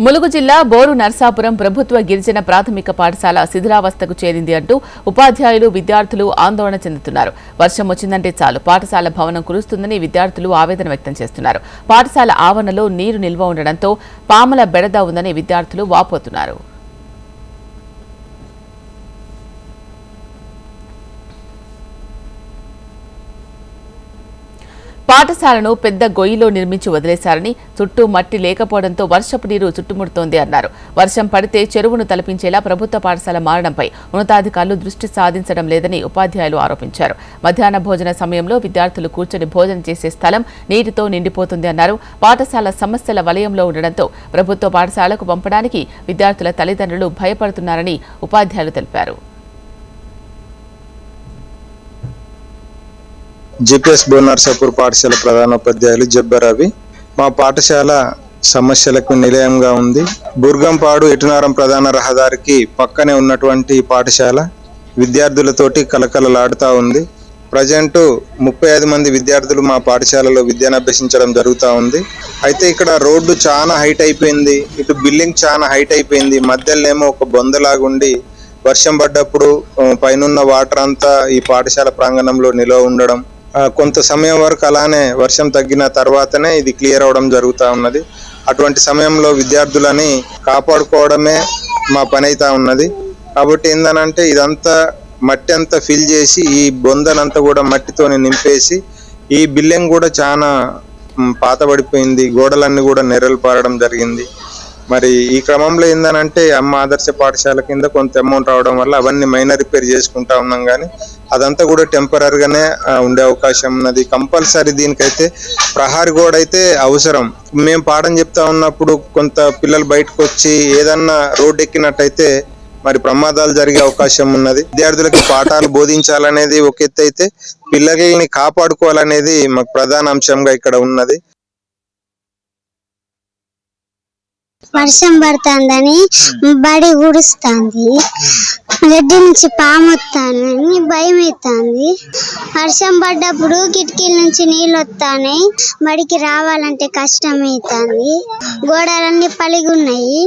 ములుగు జిల్లా బోరు నర్సాపురం ప్రభుత్వ గిరిజన ప్రాథమిక పాఠశాల శిథిలావస్థకు చేరింది అంటూ ఉపాధ్యాయులు విద్యార్థులు ఆందోళన చెందుతున్నారు. వర్షం వచ్చిందంటే చాలు. పాఠశాల భవనం కురుస్తుందని విద్యార్థులు ఆవేదన వ్యక్తం చేస్తున్నారు. పాఠశాల ఆవరణలో నీరు నిల్వ ఉండడంతో పాముల బెడద ఉందని విద్యార్థులు వాపోతున్నారు. పాఠశాలను పెద్ద గొయ్యిలో నిర్మించి వదిలేశారని చుట్టూ మట్టి లేకపోవడంతో వర్షపు నీరు చుట్టుముడుతోంది అన్నారు. వర్షం పడితే చెరువును తలపించేలా ప్రభుత్వ పాఠశాల మారడంపై ఉన్నతాధికారులు దృష్టి సాధించడం లేదని ఉపాధ్యాయులు ఆరోపించారు. మధ్యాహ్న భోజన సమయంలో విద్యార్థులు కూర్చొని భోజనం చేసే స్థలం నీటితో నిండిపోతుంది అన్నారు. పాఠశాల సమస్యల వలయంలో ఉండడంతో ప్రభుత్వ పాఠశాలకు పంపడానికి విద్యార్థుల తల్లిదండ్రులు భయపడుతున్నారని ఉపాధ్యాయులు తెలిపారు. జిపిఎస్ బోనర్సాపూర్ పాఠశాల ప్రధానోపాధ్యాయులు జబ్బరవి మా పాఠశాల సమస్యలకు నిలయంగా ఉంది. బుర్గంపాడు ఎటునారం ప్రధాన రహదారికి పక్కనే ఉన్నటువంటి పాఠశాల విద్యార్థులతోటి కలకలలాడుతూ ఉంది. ప్రజెంట్ ముప్పై ఐదు మంది విద్యార్థులు మా పాఠశాలలో విద్యను అభ్యసించడం జరుగుతూ ఉంది. అయితే ఇక్కడ రోడ్డు చాలా హైట్ అయిపోయింది. ఇటు బిల్డింగ్ చాలా హైట్ అయిపోయింది. మధ్యలోనేమో ఒక బొందలాగుండి వర్షం పడ్డప్పుడు పైనున్న వాటర్ అంతా ఈ పాఠశాల ప్రాంగణంలో నిలవ ఉండడం కొంత సమయం వరకు అలానే వర్షం తగ్గిన తర్వాతనే ఇది క్లియర్ అవడం జరుగుతూ ఉన్నది. అటువంటి సమయంలో విద్యార్థులని కాపాడుకోవడమే మా పని అవుతా ఉన్నది. కాబట్టి ఏందనంటే ఇదంతా మట్టి అంతా ఫిల్ చేసి ఈ బొందనంతా కూడా మట్టితోని నింపేసి ఈ బిల్డింగ్ కూడా చాలా పాతబడిపోయింది. గోడలన్నీ కూడా నెర్రలు పారడం జరిగింది. మరి ఈ క్రమంలో ఏందనంటే అమ్మ ఆదర్శ పాఠశాల కింద కొంత అమౌంట్ రావడం వల్ల అవన్నీ మైనర్ రిపేర్ చేసుకుంటా ఉన్నాం కానీ అదంతా కూడా టెంపరీగానే ఉండే అవకాశం ఉన్నది. కంపల్సరీ దీనికైతే ప్రహారీ గోడ అయితే అవసరం. మేము పాఠం చెప్తా ఉన్నప్పుడు కొంత పిల్లలు బయటకు వచ్చి ఏదన్నా రోడ్ ఎక్కినట్టయితే మరి ప్రమాదాలు జరిగే అవకాశం ఉన్నది. విద్యార్థులకు పాఠాలు బోధించాలనేది ఒక ఎత్తు అయితే పిల్లల్ని కాపాడుకోవాలనేది మాకు ప్రధాన అంశంగా ఇక్కడ ఉన్నది. వర్షం పడుతుందని బడి గుడుస్తుంది. గడ్డి నుంచి పాము వస్తానని భయం అవుతుంది వర్షం పడ్డప్పుడు కిటికీల నుంచి నీళ్ళు వస్తాయి బడికి రావాలంటే కష్టం అవుతుంది. గోడలన్నీ పలిగి ఉన్నాయి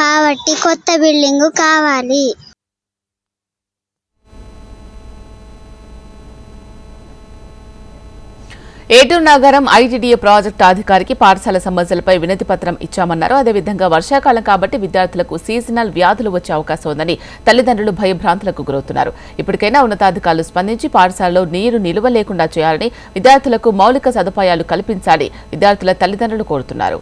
కాబట్టి కొత్త బిల్డింగ్ కావాలి. ఏటూరు నగరం ఐటీడీఏ ప్రాజెక్టు అధికారికి పాఠశాల సమస్యలపై వినతి పత్రం ఇచ్చామన్నారు. అదేవిధంగా వర్షాకాలం కాబట్టి విద్యార్థులకు సీజనల్ వ్యాధులు వచ్చే అవకాశం ఉందని తల్లిదండ్రులు భయభ్రాంతులకు గురవుతున్నారు. ఇప్పటికైనా ఉన్నతాధికారులు స్పందించి పాఠశాలలో నీరు నిలువ లేకుండా చేయాలని విద్యార్థులకు మౌలిక సదుపాయాలు కల్పించాలి విద్యార్థుల తల్లిదండ్రులు కోరుతున్నారు.